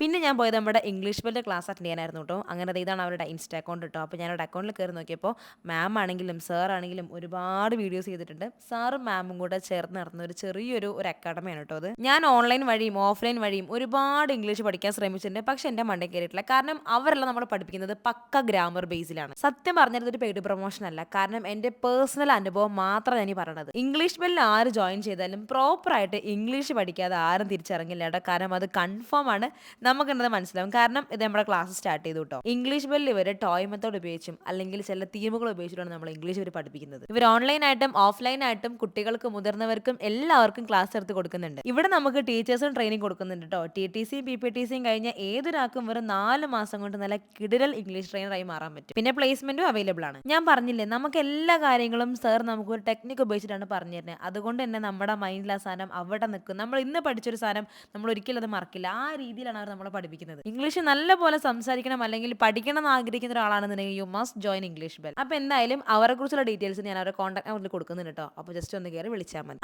പിന്നെ ഞാൻ പോയത് നമ്മുടെ ഇംഗ്ലീഷ് ബെല്ലിന്റെ ക്ലാസ് അറ്റൻഡ് ചെയ്യാനായിരുന്നു കേട്ടോ അങ്ങനെ ഇതാണ് അവരുടെ ഇൻസ്റ്റാ അക്കൗണ്ട് കേട്ടോ അപ്പോൾ ഞാൻ അക്കൗണ്ടിൽ കയറി നോക്കിയപ്പോൾ മാം ആണെങ്കിലും സാർ ആണെങ്കിലും ഒരുപാട് വീഡിയോസ് ചെയ്തിട്ടുണ്ട്. സാറും മാമും കൂടെ ചേർന്ന് നടന്ന ഒരു ചെറിയൊരു ഒരു അക്കാഡമിയാണ് കേട്ടോ അത്. ഞാൻ ഓൺലൈൻ വഴിയും ഓഫ്ലൈൻ വഴിയും ഒരുപാട് ഇംഗ്ലീഷ് പഠിക്കാൻ ശ്രമിച്ചിട്ടുണ്ട്. പക്ഷെ എന്റെ മണ്ടേ കയറിയിട്ടില്ല കാരണം അവരെല്ലാം നമ്മൾ പഠിപ്പിക്കുന്നത് പക്ക ഗ്രാമർ ബേസിലാണ് സത്യം പറഞ്ഞത് ഒരു പെയ്ഡ് പ്രൊമോഷൻ അല്ല. കാരണം എന്റെ പേഴ്സണൽ അനുഭവം മാത്രം ഞാൻ പറയണത്. ഇംഗ്ലീഷ് ബെല്ലിൽ ആര് ജോയിൻ ചെയ്താലും പ്രോപ്പറായിട്ട് ഇംഗ്ലീഷ് പഠിക്കാതെ ആരും തിരിച്ചിറങ്ങില്ല കേട്ടോ കാരണം അത് കൺഫേം ആണ്. നമുക്കെന്നത് മനസ്സിലാവും? കാരണം ഇത് നമ്മുടെ ക്ലാസ് സ്റ്റാർട്ട് ചെയ്തു കേട്ടോ ഇംഗ്ലീഷ് ബെല്ലിൽ ഇവർ ടോയ് മെത്തേഡ് ഉപയോഗിച്ചും അല്ലെങ്കിൽ ചില തീമുകൾ ഉപയോഗിച്ചിട്ടാണ് നമ്മൾ ഇംഗ്ലീഷ് ഇവർ പഠിപ്പിക്കുന്നത്. ഇവർ ഓൺലൈനായിട്ടും ഓഫ്ലൈനായിട്ടും കുട്ടികൾക്ക് മുതിർന്നവർക്കും എല്ലാവർക്കും ക്ലാസ് എടുത്ത് കൊടുക്കുന്നുണ്ട്. ഇവിടെ നമുക്ക് ടീച്ചേഴ്സും ട്രെയിനിങ് കൊടുക്കുന്നുണ്ട് കേട്ടോ ടി ടി സിയും പി പി ടി സിയും കഴിഞ്ഞ ഏതൊരാൾക്കും വെറും നാല് മാസം കൊണ്ട് നല്ല കിടിലൽ ഇംഗ്ലീഷ് ട്രെയിനറായി മാറാൻ പറ്റും. പിന്നെ പ്ലേസ്മെന്റും അവൈലബിൾ ആണ്. ഞാൻ പറഞ്ഞില്ലേ നമുക്ക് എല്ലാ കാര്യങ്ങളും സർ നമുക്ക് ഒരു ടെക്നിക്ക് ഉപയോഗിച്ചിട്ടാണ് പറഞ്ഞു തരുന്നത് അതുകൊണ്ട് തന്നെ നമ്മുടെ മൈൻഡിലെ സാധനം അവിടെ നിൽക്കും. നമ്മൾ ഇന്ന് പഠിച്ചൊരു സാധനം നമ്മൾ ഒരിക്കലും അത് മറക്കില്ല. ആ രീതിയിലാണ് അവർ നമ്മളെ പഠിപ്പിക്കുന്നത്. ഇംഗ്ലീഷ് നല്ലപോലെ സംസാരിക്കണം അല്ലെങ്കിൽ പഠിക്കണം എന്ന് ആഗ്രഹിക്കുന്ന ഒരാളാണെന്നുണ്ടെങ്കിൽ you must join English bell അപ്പോൾ എന്തായാലും അവരെ കുറിച്ചുള്ള ഡീറ്റെയിൽസ് ഞാൻ അവരുടെ കോൺടാക്ട് നമ്പറിൽ കൊടുക്കുന്നുണ്ട് കേട്ടോ അപ്പോൾ ജസ്റ്റ് ഒന്ന് കയറി വിളിച്ചാൽ മതി.